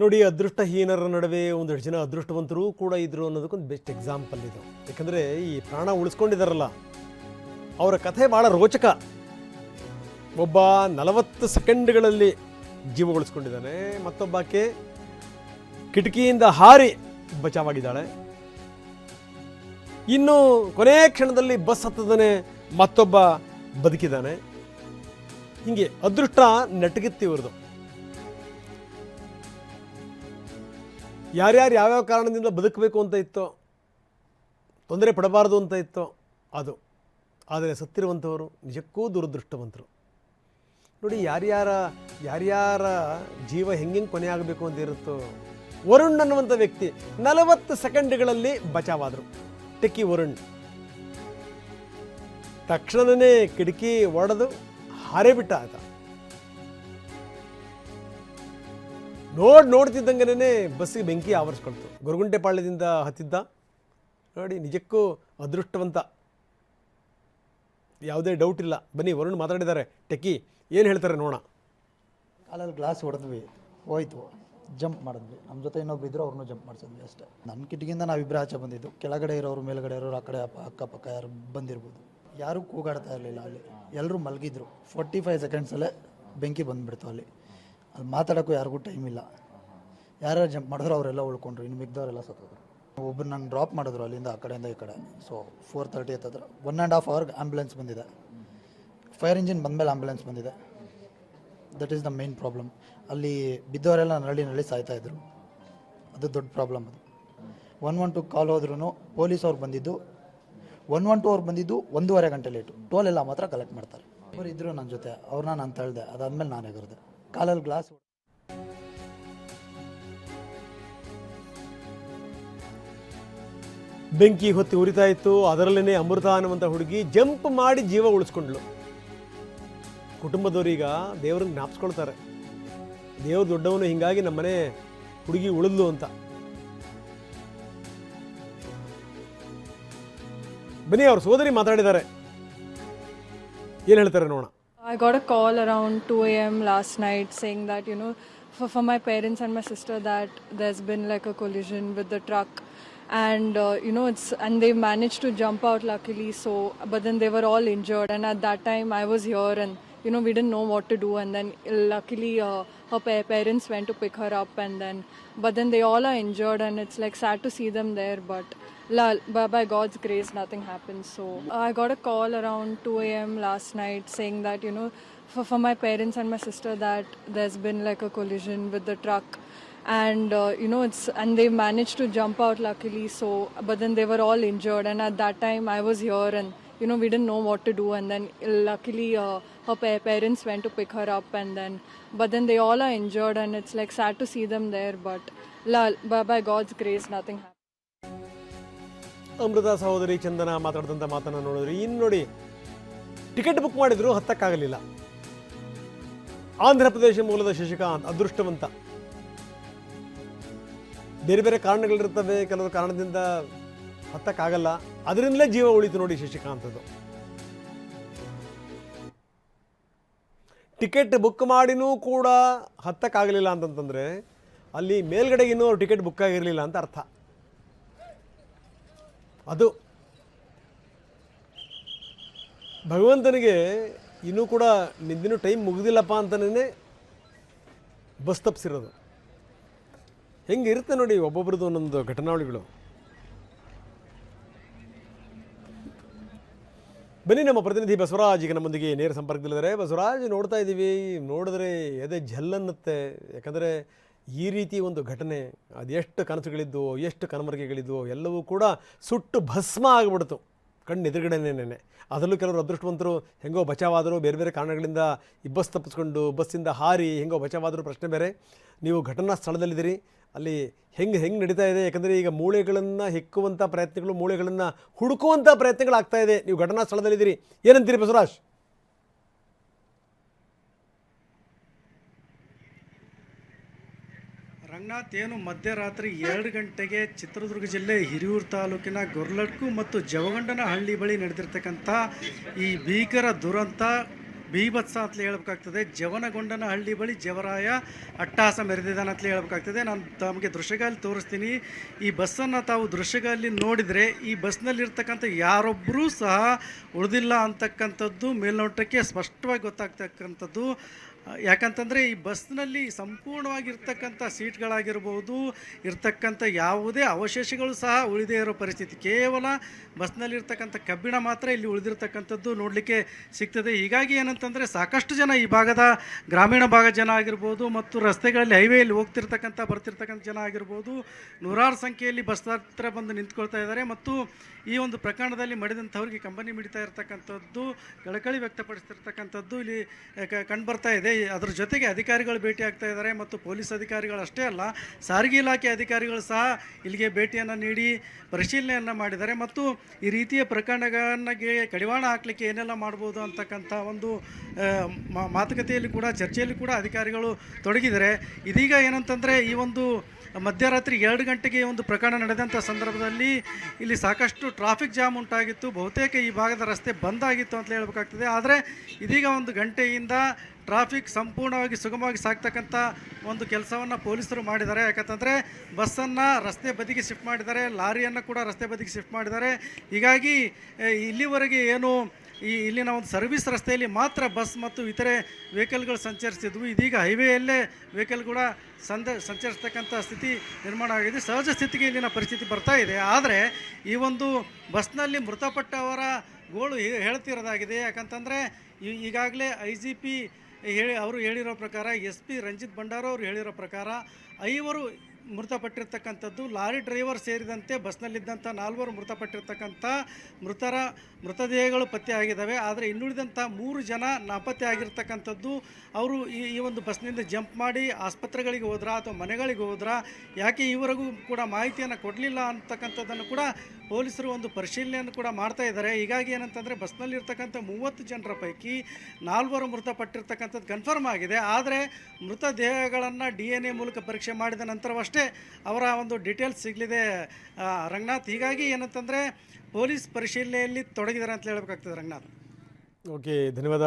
ನೋಡಿ, ಅದೃಷ್ಟಹೀನರ ನಡುವೆ ಒಂದೆರಡು ಜನ ಅದೃಷ್ಟವಂತರು ಕೂಡ ಇದ್ರು ಅನ್ನೋದಕ್ಕೊಂದು ಬೆಸ್ಟ್ ಎಕ್ಸಾಂಪಲ್ ಇದು. ಯಾಕಂದರೆ ಈ ಪ್ರಾಣ ಉಳಿಸ್ಕೊಂಡಿದ್ದಾರಲ್ಲ ಅವರ ಕಥೆ ಭಾಳ ರೋಚಕ. ಒಬ್ಬ ನಲವತ್ತು ಸೆಕೆಂಡ್ಗಳಲ್ಲಿ ಜೀವ ಉಳಿಸ್ಕೊಂಡಿದ್ದಾನೆ, ಮತ್ತೊಬ್ಬಾಕೆ ಕಿಟಕಿಯಿಂದ ಹಾರಿ ಬಚಾವಾಗಿದ್ದಾಳೆ. ಇನ್ನು ಕೊನೆ ಕ್ಷಣದಲ್ಲಿ ಬಸ್ ಹತ್ತದನೆ ಮತ್ತೊಬ್ಬ ಬದುಕಿದ್ದಾನೆ. ಹಿಂಗೆ ಅದೃಷ್ಟ ನೆಟ್ಟಗಿತ್ತು ಇವ್ರದ್ದು ಯಾರ್ಯಾರು ಯಾವ್ಯಾವ ಕಾರಣದಿಂದ ಬದುಕಬೇಕು ಅಂತ ಇತ್ತು, ತೊಂದರೆ ಪಡಬಾರ್ದು ಅಂತ ಇತ್ತು, ಅದು. ಆದರೆ ಸತ್ತಿರುವಂಥವರು ನಿಜಕ್ಕೂ ದುರದೃಷ್ಟವಂತರು. ನೋಡಿ, ಯಾರ್ಯಾರ ಯಾರ್ಯಾರ ಜೀವ ಹೆಂಗೆ ಕೊನೆ ಆಗಬೇಕು ಅಂತ ಇರುತ್ತೋ, ವರುಣ್ ಅನ್ನುವಂಥ ವ್ಯಕ್ತಿ ನಲವತ್ತು ಸೆಕೆಂಡ್ಗಳಲ್ಲಿ ಬಚಾವಾದರು. ಟೆಕ್ಕಿ ವರುಣ್. ತಕ್ಷಣನೇ ಕಿಟಕಿ ಒಡೆದು ಹಾರೇ ಬಿಟ್ಟ ಆತ. ನೋಡ್ ನೋಡ್ತಿದ್ದಂಗೆನೇ ಬಸ್ಸಿಗೆ ಬೆಂಕಿ ಆವರಿಸ್ಕೊಳ್ತು. ಗೊರಗುಂಟೆಪಾಳ್ಯದಿಂದ ಹತ್ತಿದ್ದ. ನೋಡಿ, ನಿಜಕ್ಕೂ ಅದೃಷ್ಟವಂತ. ಯಾವುದೇ ಡೌಟ್ ಇಲ್ಲ. ಬನ್ನಿ, ವರುಣ್ ಮಾತಾಡಿದ್ದಾರೆ. ಟೆಕ್ಕಿ, ಏನು ಹೇಳ್ತಾರೆ ನೋಡೋಣ. ಕಾಲಲ್ಲಿ ಗ್ಲಾಸ್ ಹೊಡೆದ್ವಿ, ಹೋಯ್ತು. ಜಂಪ್ ಮಾಡಿದ್ವಿ. ನಮ್ಮ ಜೊತೆ ಇನ್ನೊಬ್ರು ಇದ್ರು, ಅವ್ರನ್ನೂ ಜಂಪ್ ಮಾಡಿಸಿದ್ವಿ ಅಷ್ಟೇ. ನಮ್ಮ ಕಿಟಕಿಯಿಂದ ನಾವಿಬ್ಬರೇ ಆಚೆ ಬಂದಿದ್ದು. ಕೆಳಗಡೆ ಇರೋರು, ಮೇಲ್ಗಡೆ ಇರೋರು, ಆ ಕಡೆ ಅಕ್ಕಪಕ್ಕ ಯಾರು ಬಂದಿರ್ಬೋದು. ಯಾರೂ ಕೂಗಾಡ್ತಾ ಇರಲಿಲ್ಲ ಅಲ್ಲಿ. ಎಲ್ಲರೂ ಮಲಗಿದ್ರು. ಫೋರ್ಟಿ ಫೈವ್ ಸೆಕೆಂಡ್ಸಲ್ಲೇ ಬೆಂಕಿ ಬಂದುಬಿಡ್ತು ಅಲ್ಲಿ. ಅಲ್ಲಿ ಮಾತಾಡೋಕ್ಕೂ ಯಾರಿಗೂ ಟೈಮ್ ಇಲ್ಲ. ಯಾರ್ಯಾರು ಜಂಪ್ ಮಾಡಿದ್ರು ಅವರೆಲ್ಲ ಉಳ್ಕೊಂಡ್ರು, ಇನ್ನು ಮಿಗ್ದವರೆಲ್ಲ ಸತ್ತೋದ್ರು. ಒಬ್ಬರು ನಂಗೆ ಡ್ರಾಪ್ ಮಾಡಿದ್ರು ಅಲ್ಲಿಂದ ಆ ಕಡೆಯಿಂದ ಈ ಕಡೆ. ಸೊ ಫೋರ್ ತರ್ಟಿ ಹತ್ತಿರ ಒನ್ ಆ್ಯಂಡ್ ಹಾಫ್ ಅವರ್ಗೆ ಆ್ಯಂಬುಲೆನ್ಸ್ ಬಂದಿದೆ. ಫೈರ್ ಇಂಜಿನ್ ಬಂದಮೇಲೆ ಆ್ಯಂಬುಲೆನ್ಸ್ ಬಂದಿದೆ. That is the main problem ಅಲ್ಲಿ ಬಿದ್ದವರೆಲ್ಲ ನರಳಿ ನರಳಿ ಸಾಯ್ತಾಯಿದ್ರು ಅದು ದೊಡ್ಡ ಪ್ರಾಬ್ಲಮ್ ಅದು. ಒನ್ ಒನ್ ಟು ಕಾಲ್ ಹೋದ್ರೂ ಪೊಲೀಸ್ ಅವ್ರು ಬಂದಿದ್ದು. ಒನ್ ಒನ್ ಟು ಅವ್ರು ಬಂದಿದ್ದು ಒಂದೂವರೆ ಗಂಟೆ ಲೇಟು ಎಲ್ಲ ಮಾತ್ರ ಕಲೆಕ್ಟ್ ಮಾಡ್ತಾರೆ. ಅವ್ರು ಇದ್ರು ನನ್ನ ಜೊತೆ. ಅವ್ರನ್ನ ನಾನು ತಳ್ದೆ. ಅದಾದಮೇಲೆ ನಾನು ಎಗರ್ದೆ ಕಾಲಲ್ಲಿ ಗ್ಲಾಸ್ ಬೆಂಕಿ ಹೊತ್ತಿ ಉರಿತಾ ಇತ್ತು. ಅದರಲ್ಲೇ ಅಮೃತ ಅನ್ನುವಂಥ ಹುಡುಗಿ ಜಂಪ್ ಮಾಡಿ ಜೀವ ಉಳಿಸ್ಕೊಂಡ್ಳು. ಕುಟುಂಬದವರೀಗ ದೇವ್ರನ್ನ ಜ್ಞಾಪಿಸ್ಕೊಳ್ತಾರೆ. ದೇವ್ರ ದೊಡ್ಡವನು ಹಿಂಗಾಗಿ ನಮ್ಮನೆ ಹುಡುಗಿ ಉಳಿದ್ಲು ಅಂತ. ಬನ್ನಿ, ಅವ್ರ ಸೋದರಿ ಮಾತಾಡಿದ್ದಾರೆ. ಏನು ಹೇಳ್ತಾರೆ ನೋಡೋಣ. I got a call around 2 a.m. last night saying that, you know, for, for my parents and my sister, that there's been like a collision with the truck. And, uh, you know, it's, and they managed to jump out luckily, so, but then they were all injured. And at that time, I was here and, you know, we didn't know what to do. And then luckily, uh, her pa- parents went to pick her up and then, but then they all are injured and it's like sad to see them there, but by, by God's grace, nothing happened. So I got a call around 2 a.m. last night saying that, you know, for, for my parents and my sister, that there's been like a collision with the truck. And, uh, you know, it's, and they managed to jump out luckily. So, but then they were all injured. And at that time, I was here and, you know, we didn't know what to do. And then luckily, uh, her pa- parents went to pick her up. And then, but then they all are injured. And it's like sad to see them there. But la, by, by God's grace, nothing happened. ಅಮೃತ ಸಹೋದರಿ ಚಂದನ ಮಾತಾಡಿದಂಥ ಮಾತನ್ನು ನೋಡಿದ್ರಿ, ಇನ್ನು ನೋಡಿ, ticket book ಮಾಡಿದ್ರು ಹತ್ತಕ್ಕಾಗಲಿಲ್ಲ. ಆಂಧ್ರ ಪ್ರದೇಶ ಮೂಲದ ಶಶಿಕಾಂತ್ ಅದೃಷ್ಟವಂತ. ಬೇರೆ ಬೇರೆ ಕಾರಣಗಳಿರ್ತವೆ, ಕೆಲವು ಕಾರಣದಿಂದ ಹತ್ತಕ್ಕಾಗಲ್ಲ. ಅದರಿಂದಲೇ ಜೀವ ಉಳಿತು ನೋಡಿ ಶಶಿಕಾಂತದ್ದು ಟಿಕೆಟ್ ಬುಕ್ ಮಾಡಿನೂ ಕೂಡ ಹತ್ತಕ್ಕಾಗಲಿಲ್ಲ ಅಂತಂತಂದರೆ, ಅಲ್ಲಿ ಮೇಲ್ಗಡೆಗಿನ್ನೂ ಟಿಕೆಟ್ ಬುಕ್ ಆಗಿರಲಿಲ್ಲ ಅಂತ ಅರ್ಥ. ಅದು ಭಗವಂತನಿಗೆ ಇನ್ನೂ ಕೂಡ ನಿಂದಿನೂ ಟೈಮ್ ಮುಗಿದಿಲ್ಲಪ್ಪ ಅಂತಲೇ ಬಸ್ ತಪ್ಪಿಸಿರೋದು ಹೆಂಗೆ ಇರುತ್ತೆ ನೋಡಿ ಒಬ್ಬೊಬ್ರದ್ದು ಒಂದೊಂದು ಘಟನಾವಳಿಗಳು. ಬನ್ನಿ ನಮ್ಮ ಪ್ರತಿನಿಧಿ ಬಸವರಾಜ್ ಈಗ ನಮ್ಮೊಂದಿಗೆ ನೇರ ಸಂಪರ್ಕದಲ್ಲಿದ್ದಾರೆ. ಬಸವರಾಜ್ ನೋಡ್ತಾ ಇದ್ದೀವಿ. ನೋಡಿದ್ರೆ ಎದೆ ಝಲ್ಲನ್ನುತ್ತೆ ಯಾಕಂದರೆ ಈ ರೀತಿ ಒಂದು ಘಟನೆ ಅದೆಷ್ಟು ಕನಸುಗಳಿದ್ದವು ಎಷ್ಟು ಕನಮರಿಕೆಗಳಿದ್ದವು ಎಲ್ಲವೂ ಕೂಡ ಸುಟ್ಟು ಭಸ್ಮ ಆಗಿಬಿಡ್ತು. ಕಣ್ಣು ಎದುರುಗಡೆನೇನೆ ಅದರಲ್ಲೂ ಕೆಲವರು ಅದೃಷ್ಟವಂತರು, ಹೆಂಗೋ ಬಚಾವಾದರು ಬೇರೆ ಬೇರೆ ಕಾರಣಗಳಿಂದ ಬಸ್ ತಪ್ಪಿಸ್ಕೊಂಡು, ಬಸ್ಸಿಂದ ಹಾರಿ, ಹೆಂಗೋ ಬಚಾವಾದರೂ ಪ್ರಶ್ನೆ ಬೇರೆ. ನೀವು ಘಟನಾ ಸ್ಥಳದಲ್ಲಿದ್ದೀರಿ, ಅಲ್ಲಿ ಹೆಂಗೆ ಹೆಂಗೆ ನಡೀತಾ ಇದೆ? ಯಾಕಂದರೆ ಈಗ ಮೂಳೆಗಳನ್ನು ಹೆಕ್ಕುವಂಥ ಪ್ರಯತ್ನಗಳು, ಮೂಳೆಗಳನ್ನು ಹುಡುಕುವಂಥ ಪ್ರಯತ್ನಗಳಾಗ್ತಾ ಇದೆ. ನೀವು ಘಟನಾ ಸ್ಥಳದಲ್ಲಿದ್ದೀರಿ. ಏನಂತೀರಿ ಬಸವರಾಜ್ ರಂಗನಾಥ್ ಏನು ಮಧ್ಯರಾತ್ರಿ ಎರಡು ಗಂಟೆಗೆ ಚಿತ್ರದುರ್ಗ ಜಿಲ್ಲೆ ಹಿರಿಯೂರು ತಾಲೂಕಿನ ಗೊರ್ಲಡ್ಕು ಮತ್ತು ಜವಗಂಡನಹಳ್ಳಿ ಬಳಿ ನಡೆದಿರ್ತಕ್ಕಂಥ ಈ ಭೀಕರ ದುರಂತ ಬೀಭತ್ಸ ಅಂತಲೇ ಹೇಳಬೇಕಾಗ್ತದೆ. ಜವನಗೊಂಡನ ಹಳ್ಳಿ ಬಳಿ ಜವರಾಯ ಅಟ್ಟಹಾಸ ಮೆರೆದಿದ್ದಾನೆ ಅಂತಲೇ ಹೇಳಬೇಕಾಗ್ತದೆ. ನಾನು ತಮಗೆ ದೃಶ್ಯಗಳಲ್ಲಿ ತೋರಿಸ್ತೀನಿ. ಈ ಬಸ್ಸನ್ನು ತಾವು ದೃಶ್ಯಗಳಲ್ಲಿ ನೋಡಿದರೆ ಈ ಬಸ್ನಲ್ಲಿರ್ತಕ್ಕಂಥ ಯಾರೊಬ್ಬರೂ ಸಹ ಉಳಿದಿಲ್ಲ ಅಂತಕ್ಕಂಥದ್ದು, ಮೇಲ್ನೋಟಕ್ಕೆ ಸ್ಪಷ್ಟವಾಗಿ ಗೊತ್ತಾಗ್ತಕ್ಕಂಥದ್ದು. ಯಾಕಂತಂದರೆ ಈ ಬಸ್ನಲ್ಲಿ ಸಂಪೂರ್ಣವಾಗಿರ್ತಕ್ಕಂಥ ಸೀಟ್ಗಳಾಗಿರ್ಬೋದು, ಇರ್ತಕ್ಕಂಥ ಯಾವುದೇ ಅವಶೇಷಗಳು ಸಹ ಉಳಿದೇ ಇರೋ ಪರಿಸ್ಥಿತಿ. ಕೇವಲ ಬಸ್ನಲ್ಲಿರ್ತಕ್ಕಂಥ ಕಬ್ಬಿಣ ಮಾತ್ರ ಇಲ್ಲಿ ಉಳಿದಿರ್ತಕ್ಕಂಥದ್ದು ನೋಡಲಿಕ್ಕೆ ಸಿಗ್ತದೆ. ಹೀಗಾಗಿ ಏನಂತಂದರೆ ಸಾಕಷ್ಟು ಜನ ಈ ಭಾಗದ ಗ್ರಾಮೀಣ ಭಾಗದ ಜನ ಆಗಿರ್ಬೋದು ಮತ್ತು ರಸ್ತೆಗಳಲ್ಲಿ ಹೈವೇಯಲ್ಲಿ ಹೋಗ್ತಿರ್ತಕ್ಕಂಥ, ಬರ್ತಿರ್ತಕ್ಕಂಥ ಜನ ಆಗಿರ್ಬೋದು ನೂರಾರು ಸಂಖ್ಯೆಯಲ್ಲಿ ಬಸ್ ಹತ್ರ ಬಂದು ನಿಂತ್ಕೊಳ್ತಾ ಇದ್ದಾರೆ ಮತ್ತು ಈ ಒಂದು ಪ್ರಕರಣದಲ್ಲಿ ಮಡಿದಂಥವ್ರಿಗೆ ಕಂಬನಿ ಮಿಡಿತಾ ಇರ್ತಕ್ಕಂಥದ್ದು, ಕಳಕಳಿ ವ್ಯಕ್ತಪಡಿಸ್ತಿರ್ತಕ್ಕಂಥದ್ದು ಇಲ್ಲಿ ಕಂಡು ಬರ್ತಾ ಇದೆ. ಅದ್ರ ಜೊತೆಗೆ ಅಧಿಕಾರಿಗಳು ಭೇಟಿ ಆಗ್ತಾ ಇದ್ದಾರೆ ಮತ್ತು ಪೊಲೀಸ್ ಅಧಿಕಾರಿಗಳು ಅಷ್ಟೇ ಅಲ್ಲ, ಸಾರಿಗೆ ಇಲಾಖೆ ಅಧಿಕಾರಿಗಳು ಸಹ ಇಲ್ಲಿಗೆ ಭೇಟಿಯನ್ನು ನೀಡಿ ಪರಿಶೀಲನೆಯನ್ನು ಮಾಡಿದ್ದಾರೆ. ಮತ್ತು ಈ ರೀತಿಯ ಪ್ರಕರಣಗಳಿಗೆ ಕಡಿವಾಣ ಹಾಕಲಿಕ್ಕೆ ಏನೆಲ್ಲ ಮಾಡ್ಬೋದು ಅಂತಕ್ಕಂಥ ಒಂದು ಮಾತುಕತೆಯಲ್ಲಿ ಕೂಡ, ಚರ್ಚೆಯಲ್ಲಿ ಕೂಡ ಅಧಿಕಾರಿಗಳು ತೊಡಗಿದ್ದಾರೆ. ಇದೀಗ ಏನಂತಂದರೆ ಈ ಒಂದು ಮಧ್ಯರಾತ್ರಿ ಎರಡು ಗಂಟೆಗೆ ಒಂದು ಪ್ರಕರಣ ನಡೆದಂಥ ಸಂದರ್ಭದಲ್ಲಿ ಇಲ್ಲಿ ಸಾಕಷ್ಟು ಟ್ರಾಫಿಕ್ ಜಾಮ್ ಉಂಟಾಗಿತ್ತು. ಬಹುತೇಕ ಈ ಭಾಗದ ರಸ್ತೆ ಬಂದ್ ಆಗಿತ್ತು ಅಂತ ಹೇಳಬೇಕಾಗ್ತದೆ. ಆದರೆ ಇದೀಗ ಒಂದು ಗಂಟೆಯಿಂದ ಟ್ರಾಫಿಕ್ ಸಂಪೂರ್ಣವಾಗಿ ಸುಗಮವಾಗಿ ಸಾಗ್ತಕ್ಕಂಥ ಒಂದು ಕೆಲಸವನ್ನು ಪೊಲೀಸರು ಮಾಡಿದ್ದಾರೆ. ಯಾಕಂತಂದರೆ ಬಸ್ಸನ್ನು ರಸ್ತೆ ಬದಿಗೆ ಶಿಫ್ಟ್ ಮಾಡಿದ್ದಾರೆ. ಲಾರಿಯನ್ನು ಕೂಡ ರಸ್ತೆ ಬದಿಗೆ ಶಿಫ್ಟ್ ಮಾಡಿದ್ದಾರೆ. ಹೀಗಾಗಿ ಇಲ್ಲಿವರೆಗೆ ಏನು ಈ ಇಲ್ಲಿನ ಒಂದು ಸರ್ವಿಸ್ ರಸ್ತೆಯಲ್ಲಿ ಮಾತ್ರ ಬಸ್ ಮತ್ತು ಇತರೆ ವೆಹಿಕಲ್ಗಳು ಸಂಚರಿಸ್ತಿದ್ವು. ಇದೀಗ ಹೈವೇಯಲ್ಲೇ ವೆಹಿಕಲ್ ಕೂಡ ಸಂದ, ಸಂಚರಿಸ್ತಕ್ಕಂಥ ಸ್ಥಿತಿ ನಿರ್ಮಾಣ ಆಗಿದೆ. ಸಹಜ ಸ್ಥಿತಿಗೆ ಇಲ್ಲಿನ ಪರಿಸ್ಥಿತಿ ಬರ್ತಾ ಇದೆ. ಆದರೆ ಈ ಒಂದು ಬಸ್ನಲ್ಲಿ ಮೃತಪಟ್ಟವರ ಗೋಳು ಹೇಳ್ತಿರೋದಾಗಿದೆ. ಯಾಕಂತಂದರೆ ಈಗಾಗಲೇ ಐ ಜಿ ಪಿ ಹೇಳಿ ಅವರು ಹೇಳಿರೋ ಪ್ರಕಾರ ಎಸ್ ಪಿ ರಂಜಿತ್ ಭಂಡಾರ ಅವರು ಹೇಳಿರೋ ಪ್ರಕಾರ ಐವರು ಮೃತಪಟ್ಟಿರ್ತಕ್ಕಂಥದ್ದು, ಲಾರಿ ಡ್ರೈವರ್ ಸೇರಿದಂತೆ ಬಸ್ನಲ್ಲಿದ್ದಂಥ ನಾಲ್ವರು ಮೃತಪಟ್ಟಿರ್ತಕ್ಕಂಥ ಮೃತರ ಮೃತದೇಹಗಳು ಪತ್ತೆ ಆಗಿದ್ದಾವೆ. ಆದರೆ ಇನ್ನುಳಿದಂಥ ಮೂರು ಜನ ನಾಪತ್ತೆ ಆಗಿರ್ತಕ್ಕಂಥದ್ದು. ಅವರು ಈ ಈ ಒಂದು ಬಸ್ನಿಂದ ಜಂಪ್ ಮಾಡಿ ಆಸ್ಪತ್ರೆಗಳಿಗೆ ಹೋದ್ರ ಅಥವಾ ಮನೆಗಳಿಗೆ ಹೋದ್ರ? ಯಾಕೆ ಈವರೆಗೂ ಕೂಡ ಮಾಹಿತಿಯನ್ನು ಕೊಡಲಿಲ್ಲ ಅಂತಕ್ಕಂಥದ್ದನ್ನು ಕೂಡ ಪೊಲೀಸರು ಒಂದು ಪರಿಶೀಲನೆಯನ್ನು ಕೂಡ ಮಾಡ್ತಾ ಇದ್ದಾರೆ. ಹೀಗಾಗಿ ಏನಂತಂದರೆ ಬಸ್ನಲ್ಲಿರ್ತಕ್ಕಂಥ ಮೂವತ್ತು ಜನರ ಪೈಕಿ ನಾಲ್ವರು ಮೃತಪಟ್ಟಿರ್ತಕ್ಕಂಥದ್ದು ಕನ್ಫರ್ಮ್ ಆಗಿದೆ. ಆದರೆ ಮೃತದೇಹಗಳನ್ನು ಡಿ ಎನ್ ಎ ಮೂಲಕ ಪರೀಕ್ಷೆ ಮಾಡಿದ ನಂತರವಷ್ಟೇ ಅವರ ಒಂದು ಡೀಟೇಲ್ಸ್ ಸಿಗಲಿದೆ. ರಂಗನಾಥ್, ಹೀಗಾಗಿ ಏನಂತಂದರೆ ಪೊಲೀಸ್ ಪರಿಶೀಲನೆಯಲ್ಲಿ ತೊಡಗಿದ್ದಾರೆ ಅಂತ ಹೇಳಬೇಕಾಗ್ತದೆ ರಂಗನಾಥ್. ಓಕೆ, ಧನ್ಯವಾದ.